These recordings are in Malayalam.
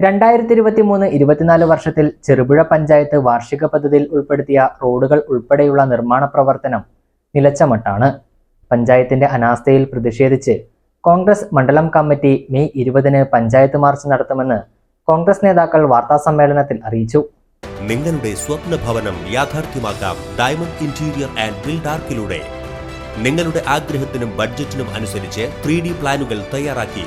രണ്ടായിരത്തി ഇരുപത്തി മൂന്ന് ഇരുപത്തിനാല് വർഷത്തിൽ ചെറുപുഴ പഞ്ചായത്ത് വാർഷിക പദ്ധതിയിൽ ഉൾപ്പെടുത്തിയ റോഡുകൾ ഉൾപ്പെടെയുള്ള നിർമ്മാണ പ്രവർത്തനം നിലച്ചമട്ടാണ്. പഞ്ചായത്തിന്റെ അനാസ്ഥയിൽ പ്രതിഷേധിച്ച് കോൺഗ്രസ് മണ്ഡലം കമ്മിറ്റി മെയ് ഇരുപതിന് പഞ്ചായത്ത് മാർച്ച് നടത്തുമെന്ന് കോൺഗ്രസ് നേതാക്കൾ വാർത്താസമ്മേളനത്തിൽ അറിയിച്ചു. നിങ്ങളുടെ സ്വപ്ന ഭവനം യാഥാർത്ഥ്യമാക്കാം ഡയമണ്ട് ഇന്റീരിയർ ആൻഡ് ബിൽഡാർക്കിലൂടെ നിങ്ങളുടെ ആഗ്രഹത്തിനും ബഡ്ജറ്റിനും അനുസരിച്ച് ത്രീ പ്ലാനുകൾ തയ്യാറാക്കി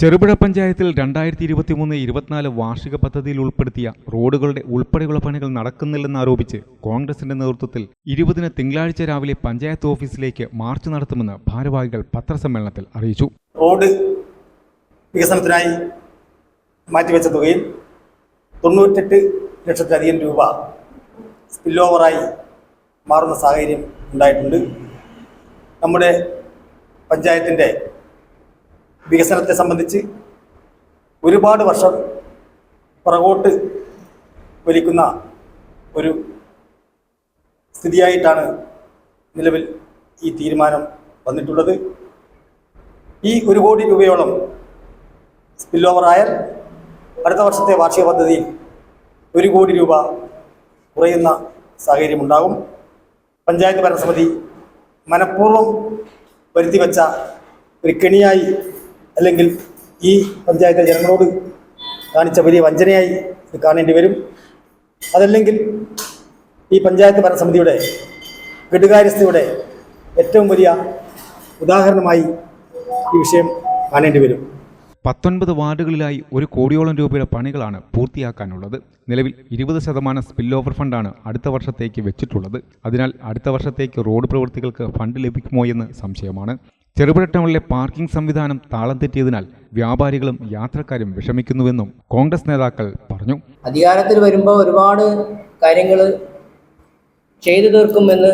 Cherupuzha പഞ്ചായത്തിൽ രണ്ടായിരത്തി ഇരുപത്തിമൂന്ന് ഇരുപത്തിനാല് വാർഷിക പദ്ധതിയിൽ ഉൾപ്പെടുത്തിയ റോഡുകളുടെ ഉൾപ്പെടെയുള്ള പണികൾ നടക്കുന്നില്ലെന്ന് നടക്കുന്നില്ലെന്നാരോപിച്ച് കോൺഗ്രസിന്റെ നേതൃത്വത്തിൽ ഇരുപതിന് തിങ്കളാഴ്ച രാവിലെ പഞ്ചായത്ത് ഓഫീസിലേക്ക് മാർച്ച് നടത്തുമെന്ന് ഭാരവാഹികൾ പത്രസമ്മേളനത്തിൽ അറിയിച്ചു. റോഡ് വികസനത്തിനായി മാറ്റിവെച്ച തുകയിൽ തൊണ്ണൂറ്റെട്ട് ലക്ഷത്തിലധികം രൂപ സ്പിൽ ഓവറായി മാറുന്ന സാഹചര്യം ഉണ്ടായിട്ടുണ്ട്. നമ്മുടെ പഞ്ചായത്തിന്റെ വികസനത്തെ സംബന്ധിച്ച് ഒരുപാട് വർഷം പുറകോട്ട് വലിക്കുന്ന ഒരു സ്ഥിതിയായിട്ടാണ് നിലവിൽ ഈ തീരുമാനം വന്നിട്ടുള്ളത്. ഈ ഒരു കോടി രൂപയോളം സ്പിൽ ഓവറായാൽ അടുത്ത വർഷത്തെ വാർഷിക പദ്ധതിയിൽ ഒരു കോടി രൂപ കുറയുന്ന സാഹചര്യമുണ്ടാകും. പഞ്ചായത്ത് ഭരണസമിതി മനഃപൂർവം വരുത്തിവെച്ച ഒരു കെണിയായി അല്ലെങ്കിൽ ഈ പഞ്ചായത്തിലെ ജനങ്ങളോട് കാണിച്ച വലിയ വഞ്ചനയായി ഇത് കാണേണ്ടി വരും. അതല്ലെങ്കിൽ ഈ പഞ്ചായത്ത് ഭരണസമിതിയുടെ കെടുകാര്യസ്ഥയുടെ ഏറ്റവും വലിയ ഉദാഹരണമായി ഈ വിഷയം കാണേണ്ടി വരും. പത്തൊൻപത് വാർഡുകളിലായി ഒരു കോടിയോളം രൂപയുടെ പണികളാണ് പൂർത്തിയാക്കാനുള്ളത്. നിലവിൽ ഇരുപത് ശതമാനം സ്പിൽ ഓവർ ഫണ്ടാണ് അടുത്ത വർഷത്തേക്ക് വെച്ചിട്ടുള്ളത്. അതിനാൽ അടുത്ത വർഷത്തേക്ക് റോഡ് പ്രവൃത്തികൾക്ക് ഫണ്ട് ലഭിക്കുമോ എന്ന് സംശയമാണ്. ചെറുപുഴ ടൗണിലെ പാർക്കിംഗ് സംവിധാനം താളം തെറ്റിയതിനാൽ വ്യാപാരികളും യാത്രക്കാരും വിഷമിക്കുന്നുവെന്നും കോൺഗ്രസ് നേതാക്കൾ പറഞ്ഞു. അധികാരത്തിൽ വരുമ്പോൾ ഒരുപാട് കാര്യങ്ങൾ ചെയ്തു തീർക്കുമെന്ന്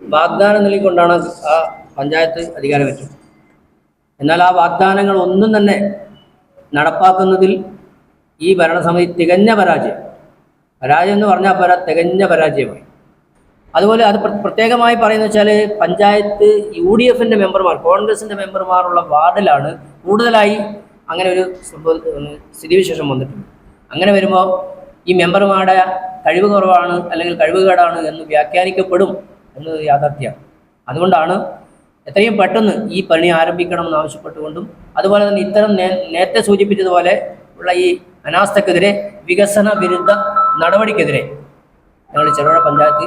വാഗ്ദാനം നൽകിക്കൊണ്ടാണ് ആ പഞ്ചായത്ത് അധികാരം വെച്ചത്. എന്നാൽ ആ വാഗ്ദാനങ്ങൾ ഒന്നും തന്നെ നടപ്പാക്കുന്നതിൽ ഈ ഭരണസമിതി തികഞ്ഞ പരാജയം. പരാജയം എന്ന് പറഞ്ഞാൽ പോരാ തികഞ്ഞ പരാജയമായി. അതുപോലെ അത് പ്ര- പ്രത്യേകമായി പറയുന്നത് വെച്ചാൽ പഞ്ചായത്ത് യു ഡി എഫിന്റെ മെമ്പർമാർ കോൺഗ്രസിന്റെ മെമ്പർമാരുള്ള വാർഡിലാണ് കൂടുതലായി അങ്ങനെ ഒരു സംഭവം സ്ഥിതിവിശേഷം വന്നിട്ടുണ്ട് അങ്ങനെ വരുമ്പോൾ ഈ മെമ്പർമാരുടെ കഴിവ് കുറവാണ് അല്ലെങ്കിൽ കഴിവുകേടാണ് എന്ന് വ്യാഖ്യാനിക്കപ്പെടും എന്നത് യാഥാർത്ഥ്യമാണ്. അതുകൊണ്ടാണ് എത്രയും പെട്ടെന്ന് ഈ പണി ആരംഭിക്കണമെന്ന് ആവശ്യപ്പെട്ടുകൊണ്ടും അതുപോലെ തന്നെ ഇത്തരം നേരത്തെ സൂചിപ്പിച്ചതുപോലെ ഉള്ള ഈ അനാസ്ഥക്കെതിരെ വികസന വിരുദ്ധ നടപടിക്കെതിരെ ഞങ്ങൾ ചെറുപുഴ പഞ്ചായത്ത്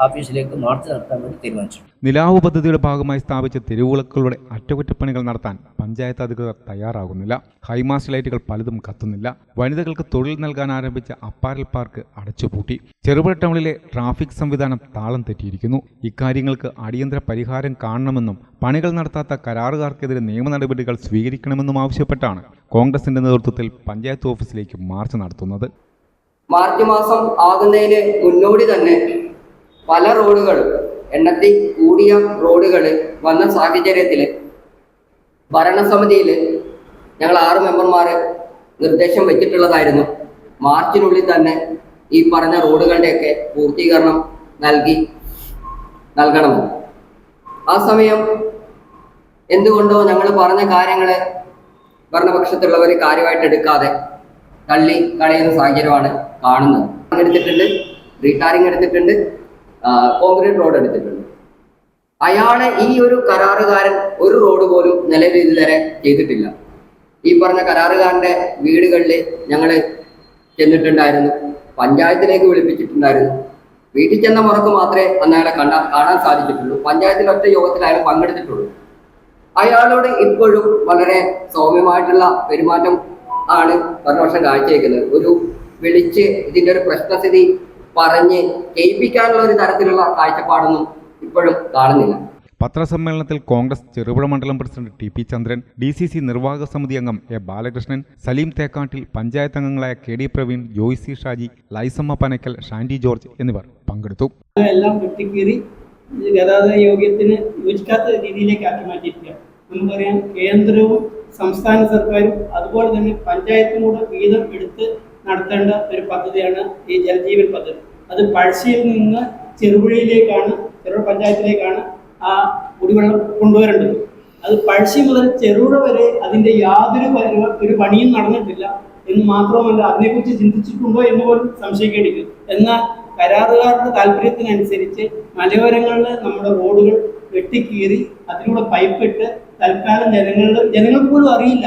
ഓഫീസിലേക്ക് മാർച്ച് നടത്താൻ വേണ്ടി തീരുമാനിച്ചു നിലാവ് പദ്ധതിയുടെ ഭാഗമായി സ്ഥാപിച്ച തെരുവുവിളക്കുകളുടെ അറ്റകുറ്റപ്പണികൾ നടത്താൻ പഞ്ചായത്ത് അധികൃതർ തയ്യാറാകുന്നില്ല. ഹൈമാസ്റ്റ് ലൈറ്റുകൾ പലതും കത്തുന്നില്ല. വനിതകൾക്ക് തൊഴിൽ നൽകാൻ ആരംഭിച്ച അപ്പാരൽ പാർക്ക് അടച്ചുപൂട്ടി. ചെറുപുഴ ടൗണിലെ ട്രാഫിക് സംവിധാനം താളം തെറ്റിയിരിക്കുന്നു. ഇക്കാര്യങ്ങൾക്ക് അടിയന്തര പരിഹാരം കാണണമെന്നും പണികൾ നടത്താത്ത കരാറുകാർക്കെതിരെ നിയമ നടപടികൾ സ്വീകരിക്കണമെന്നും ആവശ്യപ്പെട്ടാണ് കോൺഗ്രസിന്റെ നേതൃത്വത്തിൽ പഞ്ചായത്ത് ഓഫീസിലേക്ക് മാർച്ച് നടത്തുന്നത്. മാർച്ച് മാസം ആകുന്നതിന് മുന്നോടി തന്നെ പല റോഡുകളും എണ്ണത്തിൽ കൂടിയ റോഡുകൾ വന്ന സാഹചര്യത്തിൽ ഭരണസമിതിയിൽ ഞങ്ങൾ ആറ് മെമ്പർമാർ നിർദ്ദേശം വെച്ചിട്ടുള്ളതായിരുന്നു. മാർച്ചിനുള്ളിൽ തന്നെ ഈ പറഞ്ഞ റോഡുകളുടെയൊക്കെ പൂർത്തീകരണം നൽകി നൽകണമെന്ന് ആ സമയം എന്തുകൊണ്ടോ ഞങ്ങൾ പറഞ്ഞ കാര്യങ്ങൾ ഭരണപക്ഷത്തുള്ളവർ കാര്യമായിട്ട് എടുക്കാതെ തള്ളി കളയുന്ന സാഹചര്യമാണ് കാണുന്നത്. എടുത്തിട്ടുണ്ട്. റീടാറിങ് എടുത്തിട്ടുണ്ട്. കോൺക്രീറ്റ് റോഡ് എടുത്തിട്ടുണ്ട്. അയാളെ ഈ ഒരു കരാറുകാരൻ ഒരു റോഡ് പോലും നിലവിൽ ഇതുവരെ ചെയ്തിട്ടില്ല. ഈ പറഞ്ഞ കരാറുകാരന്റെ വീടുകളിൽ ഞങ്ങൾ ചെന്നിട്ടുണ്ടായിരുന്നു. പഞ്ചായത്തിലേക്ക് വിളിപ്പിച്ചിട്ടുണ്ടായിരുന്നു. വീട്ടിൽ ചെന്ന മുറക്ക് മാത്രമേ അന്ന് അയാളെ കണ്ട കാണാൻ സാധിച്ചിട്ടുള്ളൂ. പഞ്ചായത്തിൽ ഒറ്റ യോഗത്തിൽ അയാൾ പങ്കെടുത്തിട്ടുള്ളൂ. അയാളോട് ഇപ്പോഴും വളരെ സൗമ്യമായിട്ടുള്ള പെരുമാറ്റം ആണ് ഭരണപക്ഷം കാഴ്ചവെക്കുന്നത്. ഒരു വിളിച്ച് ഇതിന്റെ ഒരു പ്രശ്നസ്ഥിതി പറഞ്ഞ് ജയിപ്പിക്കാനുള്ള ഒരു തരത്തിലുള്ള കാഴ്ചപ്പാടൊന്നും ഇപ്പോഴും കാണുന്നില്ല. പത്രസമ്മേളനത്തിൽ കോൺഗ്രസ് ചെറുപുഴ മണ്ഡലം president T P Chandran D C C നിർവാഹക സമിതി അംഗം എ ബാലകൃഷ്ണൻ സലീം തേക്കാട്ടിൽ പഞ്ചായത്ത് അംഗങ്ങളായ K D Praveen Joycy Shaji Laisamma Panakkal Shandy George എന്നിവർ പങ്കെടുത്തു. എല്ലാം വെട്ടിക്കീറി ഗതാഗത യോഗ്യത്തിന് യോജിക്കാത്ത രീതിയിലേക്ക് ആക്കി മാറ്റിയിരിക്കുകയാണ് നമുക്കറിയാം കേന്ദ്രവും സംസ്ഥാന സർക്കാരും അതുപോലെ തന്നെ പഞ്ചായത്തും കൂടെ വീതം എടുത്ത് നടത്തേണ്ട ഒരു പദ്ധതിയാണ് ഈ ജലജീവൻ പദ്ധതി. അത് പഴശ്ശിയിൽ നിന്ന് ചെറുപുഴയിലേക്കാണ് ചെറുപുഴ പഞ്ചായത്തിലേക്കാണ് ആ കുടിവെള്ളം കൊണ്ടുവരേണ്ടത്. അത് പഴശ്ശി മുതൽ ചെറുപുഴ വരെ അതിന്റെ യാതൊരു ഒരു പണിയും നടന്നിട്ടില്ല എന്ന് മാത്രമല്ല അതിനെക്കുറിച്ച് ചിന്തിച്ചിട്ടുണ്ടോ എന്ന് പോലും സംശയിക്കേണ്ടിയിരിക്കും എന്നാൽ കരാറുകാരുടെ താല്പര്യത്തിനനുസരിച്ച് മലയോരങ്ങളിൽ നമ്മുടെ റോഡുകൾ വെട്ടിക്കീറി അതിലൂടെ പൈപ്പിട്ട് തൽക്കാലം ജനങ്ങളുടെ ജനങ്ങൾക്ക് പോലും അറിയില്ല